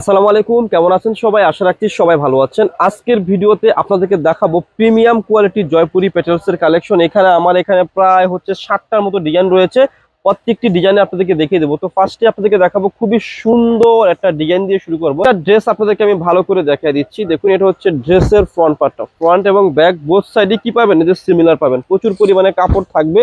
আসসালামু আলাইকুম, কেমন আছেন সবাই? আশা রাখছি সবাই ভালো আছেন। আজকের ভিডিওতে আপনাদেরকে দেখাবো প্রিমিয়াম কোয়ালিটির জয়পুরি পেটেলসের কালেকশন। এখানে আমার এখানে প্রায় হচ্ছে ষাটটার মতো ডিজাইন রয়েছে। প্রত্যেকটি ডিজাইনে আপনাদেরকে দেখিয়ে দেবো। তো ফার্স্টে আপনাদেরকে দেখাবো খুবই সুন্দর একটা ডিজাইন দিয়ে শুরু করব। ড্রেস আপনাদেরকে আমি ভালো করে দেখিয়ে দিচ্ছি। দেখুন, এটা হচ্ছে ড্রেসের ফ্রন্ট পার্টটা ফ্রন্ট এবং ব্যাক বোথ সাইডে কি পাবেন? এদের সিমিলার পাবেন। প্রচুর পরিমাণে কাপড় থাকবে।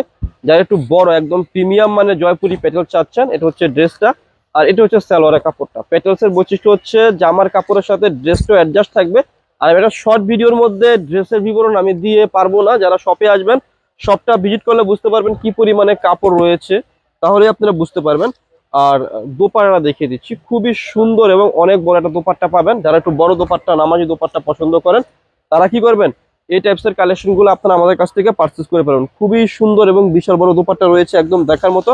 যারা একটু বড়, একদম প্রিমিয়াম মানে জয়পুরি পেটেল চাচ্ছেন, এটা হচ্ছে ড্রেসটা আর এটা হচ্ছে সালোয়ারের কাপড়টা। পেটেলস এর বৈশিষ্ট্য হচ্ছে জামার কাপড়ের সাথে ড্রেসটা অ্যাডজাস্ট থাকবে। আর এটা শর্ট ভিডিওর মধ্যে ড্রেসের বিবরণ আমি দিয়ে পারব না, যারা শপে আসবেন শপটা ভিজিট করলে বুঝতে পারবেন কি পরিমাণে কাপড় রয়েছে, তাহলে আপনারা বুঝতে পারবেন। আর দোপাট্টা দেখিয়ে দিচ্ছি, খুবই সুন্দর এবং অনেক বড় একটা দোপাট্টা পাবেন। যারা একটু বড় দোপাট্টা, নামাজি দোপাট্টা পছন্দ করেন, তারা কি করবেন, এই টাইপসের কালেকশনগুলো আপনারা আমাদের কাছ থেকে পারচেস করে পারবেন খুবই সুন্দর এবং বিশাল বড় দোপাট্টা রয়েছে একদম দেখার মতো।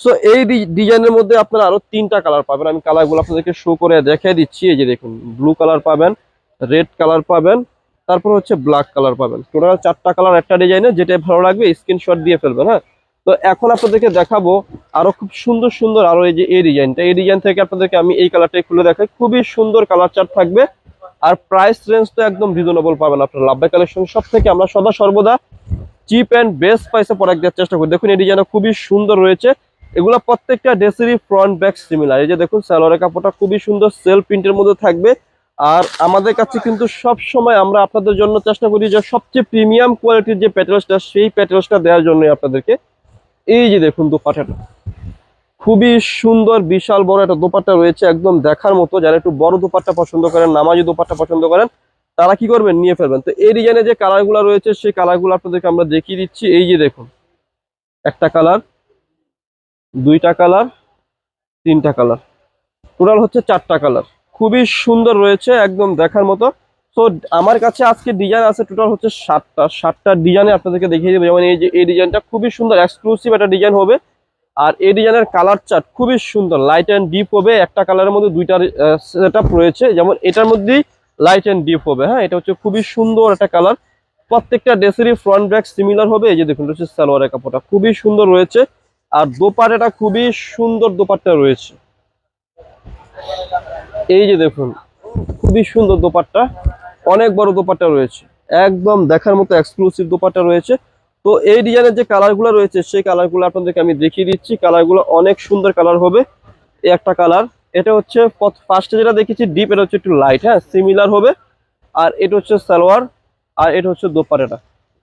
সো এই ডিজাইনের মধ্যে আপনারা আরও তিনটা কালার পাবেন। আমি কালারগুলো আপনাদেরকে শো করে দেখিয়ে দিচ্ছি। এই যে দেখুন ব্লু কালার পাবেন রেড কালার পাবেন, তারপর হচ্ছে ব্ল্যাক কালার পাবেন। টোটাল চারটা কালার একটা ডিজাইনে যেটা ভালো লাগবে স্ক্রিনশট দিয়ে ফেলবেন হ্যাঁ? তো এখন আপনাদেরকে দেখাবো আরও খুব সুন্দর সুন্দর আরও এই যে এই ডিজাইনটা এই ডিজাইন থেকে আপনাদেরকে আমি এই কালারটাই খুলে দেখাই। খুবই সুন্দর কালার চার্ট থাকবে। আর প্রাইস রেঞ্জ তো একদম রিজনেবল পাবেন আপনার। লাভবাই কালেকশন সব থেকে আমরা সদা সর্বদা চিপ অ্যান্ড বেস্ট প্রাইসে প্রোডাক্ট দেওয়ার চেষ্টা করি। দেখুন, এই ডিজাইনটা খুবই সুন্দর রয়েছে। এগুলো প্রত্যেকটা ড্রেসেরই ফ্রন্ট ব্যাক সিমিলার এই যে দেখুন, সালোয়ারের কাপড়টা খুবই সুন্দর সেল প্রিন্টের মধ্যে থাকবে। আর আমাদের কাছে কিন্তু সব সময় আমরা আপনাদের জন্য চেষ্টা করি যে সবচেয়ে প্রিমিয়াম কোয়ালিটির যে প্যাটেলসটা সেই প্যাটেলসটা দেওয়ার জন্যই আপনাদেরকে এই যে দেখুন দোপাট্টাটা। খুবই সুন্দর, বিশাল বড় একটা দোপাট্টা রয়েছে একদম দেখার মতো। যারা একটু বড় দোপাট্টা পছন্দ করেন, নামাজি দোপাট্টা পছন্দ করেন, তারা কি করবেন? নিয়ে ফেলবেন। তো এই ডিজাইনে যে কালারগুলো রয়েছে, সেই কালারগুলো আপনাদেরকে আমরা দেখিয়ে দিচ্ছি। এই যে দেখুন, একটা কালার দুইটা কালার, তিনটা কালার। টোটাল হচ্ছে চারটা কালার। খুবই সুন্দর রয়েছে, একদম দেখার মতো। তো আমার কাছে আজকে ডিজাইন আছে টোটাল হচ্ছে সাতটা। সাতটা ডিজাইনে আপনাদেরকে দেখিয়ে দেবো। যেমন এই যে, এই ডিজাইনটা খুবই সুন্দর এক্সক্লুসিভ একটা ডিজাইন হবে। আর এই ডিজাইনের কালার চার্ট খুবই সুন্দর লাইট অ্যান্ড ডিপ হবে। একটা কালারের মধ্যে দুইটা সেট রয়েছে। যেমন এটার মধ্যেই লাইট অ্যান্ড ডিপ হবে। হ্যাঁ এটা হচ্ছে খুবই সুন্দর একটা কালার প্রত্যেকটা ড্রেসেরই ফ্রন্ট ব্যাক সিমিলার হবে। এই যে দেখুন হচ্ছে সালোয়ারের কাপড়টা। খুবই সুন্দর রয়েছে। আর দোপাট্টাটা খুবই সুন্দর দোপাট্টা রয়েছে। এই যে দেখুন, খুবই সুন্দর দোপাট্টা, অনেক বড় দোপাট্টা রয়েছে। একদম দেখার মতো এক্সক্লুসিভ দোপাট্টা রয়েছে। তো এই ডিজাইনের যে কালারগুলো রয়েছে, সেই কালারগুলো আপনাদেরকে আমি দেখিয়ে দিচ্ছি। কালারগুলো অনেক সুন্দর কালার হবে, এই একটা কালার এটা হচ্ছে ফার্স্টে যেটা দেখেছি ডিপ এটা হচ্ছে একটু লাইট হ্যাঁ সিমিলার হবে। আর এটা হচ্ছে সালোয়ার, আর এটা হচ্ছে দোপাট্টাটা।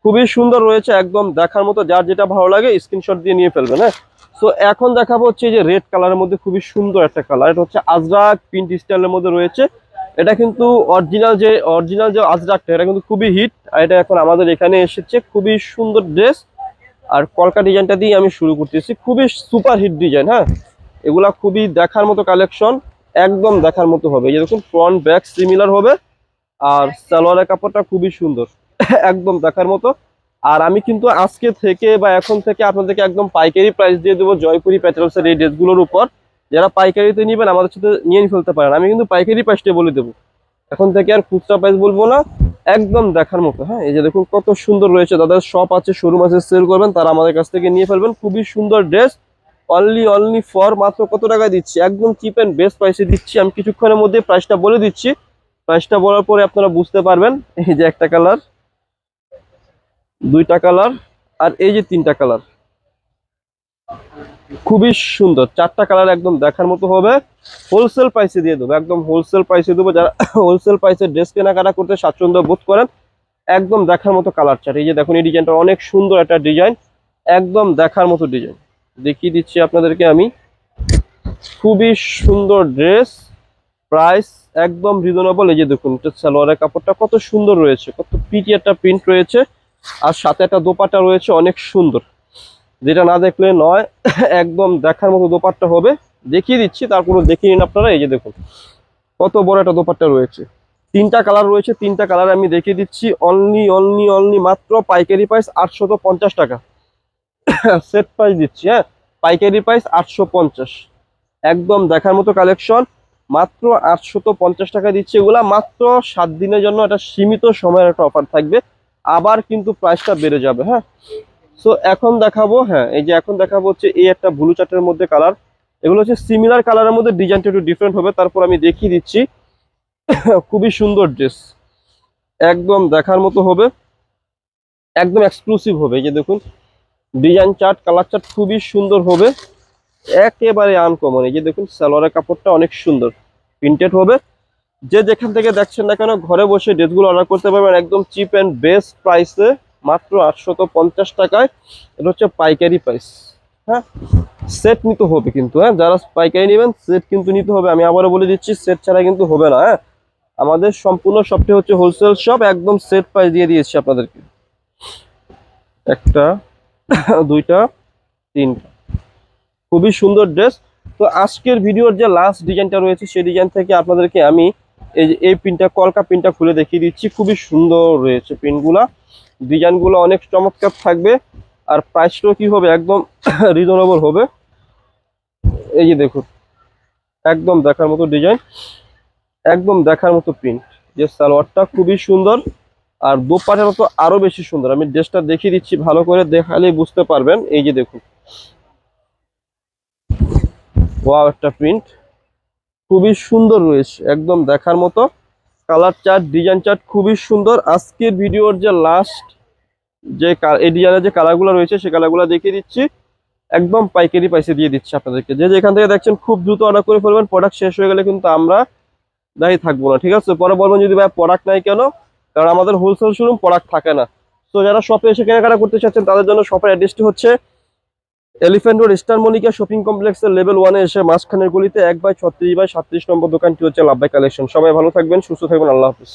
খুবই সুন্দর রয়েছে, একদম দেখার মতো যার যেটা ভালো লাগে স্ক্রিনশট দিয়ে নিয়ে ফেলবেন হ্যাঁ? তো এখন দেখাবো হচ্ছে যে রেড কালারের মধ্যে খুবই সুন্দর একটা কালার এটা হচ্ছে আজরাক প্রিন্ট স্টাইলের মধ্যে রয়েছে। এটা কিন্তু অরিজিনাল যে অরিজিনাল যে আজরাকটা, এটা কিন্তু খুবই হিট আর এটা এখন আমাদের এখানে এসেছে, খুবই সুন্দর ড্রেস আর কলকা ডিজাইনটা দিয়ে আমি শুরু করতেছি, খুবই সুপার হিট ডিজাইন হ্যাঁ? এগুলা খুবই দেখার মতো কালেকশন একদম দেখার মতো হবে। দেখুন ফ্রন্ট ব্যাক সিমিলার হবে, আর সালোয়ারের কাপড়টা খুবই সুন্দর। একদম দেখার মতো। আর আমি কিন্তু আজকে থেকে বা এখন থেকে আপনাদেরকে একদম পাইকারি প্রাইস দিয়ে দেবো জয়পুরি প্যাটেলসের এই ড্রেসগুলোর উপর। যারা পাইকারিতে নিবেন, আমাদের সাথে নিয়ে ফেলতে পারেন। আমি কিন্তু পাইকারি প্রাইসটা বলে দেবো। এখন থেকে আর খুচরা প্রাইস বলব না, একদম দেখার মতো। হ্যাঁ এই যে দেখুন কত সুন্দর রয়েছে। তাদের শপ আছে শোরুম আছে সেল করবেন, তারা আমাদের কাছ থেকে নিয়ে ফেলবেন। খুবই সুন্দর ড্রেস অনলি অনলি ফর মাত্র কত টাকায় দিচ্ছি? একদম চিপ অ্যান্ড বেস্ট প্রাইসে দিচ্ছি। আমি কিছুক্ষণের মধ্যে প্রাইসটা বলে দিচ্ছি। প্রাইসটা বলার পরে আপনারা বুঝতে পারবেন। এই যে একটা কালার দুইটা কালার আর এই যে তিনটা কালার। খুবই সুন্দর। চারটা কালার একদম দেখার মতো হবে। হোলসেল প্রাইসে দিয়ে দেবো, একদম হোলসেল প্রাইসে দেবো। যারা হোলসেল প্রাইসে ড্রেস কেনাকাটা করতে স্বাচ্ছন্দ্য বোধ করেন, একদম দেখার মতো কালার চার্ট এই যে দেখুন, এই ডিজাইনটা অনেক সুন্দর একটা ডিজাইন একদম দেখার মতো ডিজাইন দেখিয়ে দিচ্ছি আপনাদেরকে আমি। খুবই সুন্দর ড্রেস প্রাইস একদম রিজনেবল এই যে দেখুন, সালোয়ারের কাপড়টা কত সুন্দর রয়েছে, কত পিটি একটা প্রিন্ট রয়েছে। আর সাথে একটা দোপাট্টা রয়েছে, অনেক সুন্দর। যেটা না দেখলে নয়, একদম দেখার মতো দোপাট্টা হবে। দেখিয়ে দিচ্ছি তারপরে দেখিয়ে নিন আপনারা, এই যে দেখুন। কত বড় একটা দোপাট্টা রয়েছে। তিনটা কালার রয়েছে, তিনটা কালার আমি দেখিয়ে দিচ্ছি। অনলি অনলি অনলি মাত্র পাইকারি প্রাইস আটশত পঞ্চাশ টাকা। সেট প্রাইস দিচ্ছি হ্যাঁ? পাইকারি প্রাইস আটশো পঞ্চাশ। একদম দেখার মতো কালেকশন মাত্র আটশত পঞ্চাশ টাকা দিচ্ছে এগুলা। মাত্র সাত দিনের জন্য একটা সীমিত সময়ের একটা অফার থাকবে। আবার কিন্তু প্রাইসটা বেড়ে যাবে হ্যাঁ? সো এখন দেখাবো হ্যাঁ এই যে এখন দেখাবো হচ্ছে এই একটা ব্লু চার্টের মধ্যে কালার এগুলো হচ্ছে সিমিলার কালারের মধ্যে ডিজাইনটা একটু ডিফারেন্ট হবে, তারপর আমি দেখিয়ে দিচ্ছি। খুবই সুন্দর ড্রেস একদম দেখার মতো হবে। একদম এক্সক্লুসিভ হবে, এই যে দেখুন। ডিজাইন চার্ট কালার চার্ট খুবই সুন্দর হবে। একেবারে আনকমন এই যে দেখুন, সালোয়ারের কাপড়টা অনেক সুন্দর। প্রিন্টেড হবে। যে যেখান থেকে দেখছেন না কেন, ঘরে বসে ড্রেসগুলো অর্ডার করতে পারবেন একদম চিপ অ্যান্ড বেস্ট প্রাইসে মাত্র আটশত পঞ্চাশ টাকায়। এটা হচ্ছে পাইকারি প্রাইস হ্যাঁ? সেট নিতে হবে কিন্তু হ্যাঁ? যারা পাইকারি নেবেন সেট কিন্তু নিতে হবে। আমি আবারও বলে দিচ্ছি সেট ছাড়া কিন্তু হবে না হ্যাঁ? আমাদের সম্পূর্ণ শপটি হচ্ছে হোলসেল শপ একদম সেট প্রাইস দিয়ে দিয়েছি আপনাদেরকে। একটা, দুইটা, তিনটা। খুবই সুন্দর ড্রেস তো আজকের ভিডিওর যে লাস্ট ডিজাইনটা রয়েছে, সেই ডিজাইন থেকে আপনাদেরকে আমি এই যে, এই পিনটা কলকা পিনটা খুলে দেখিয়ে দিচ্ছি। খুবই সুন্দর রয়েছে পিনগুলা ডিজাইনগুলো অনেক চমৎকার থাকবে। আর প্রাইসটাও কি হবে? একদম রিজনেবল হবে। এই যে দেখুন, একদম দেখার মতো ডিজাইন একদম দেখার মতো প্রিন্ট যে সালোয়ারটা খুবই সুন্দর, আর দোপাটাটা তো আরও বেশি সুন্দর। আমি ড্রেসটা দেখিয়ে দিচ্ছি, ভালো করে দেখালেই বুঝতে পারবেন। এই যে দেখুন ওয়াও একটা প্রিন্ট খুবই সুন্দর রয়েছে, একদম দেখার মতো। কালার চার্ট ডিজাইন চার্ট খুবই সুন্দর। আজকের ভিডিওর যে লাস্ট যে এই ডিজাইনের যে কালারগুলো রয়েছে সেই কালারগুলো দেখিয়ে দিচ্ছি। একদম পাইকারি পয়সা দিয়ে দিচ্ছি আপনাদেরকে। যে যেখান থেকে দেখছেন, খুব দ্রুত অর্ডার করে ফেলবেন। প্রোডাক্ট শেষ হয়ে গেলে কিন্তু আমরা দায়ী থাকব না, ঠিক আছে? পরে বলবেন যদি ভাই প্রোডাক্ট নাই কেন? কারণ আমাদের হোলসেল শোরুম প্রোডাক্ট থাকে না। তো যারা শপে এসে কেনাকাটা করতে চাচ্ছেন, তাদের জন্য শপের অ্যাড্রেসটি হচ্ছে elephant road star Monica shopping কমপ্লেক্সের লেভেল ওয়ানে এসে মাঝখানের গলিতে এক বাই ছত্রিশ বাই সাতত্রিশ নম্বর দোকানটি হচ্ছে লাভবাই কালেকশন সবাই ভালো থাকবেন, সুস্থ থাকবেন, আল্লাহ হাফিজ।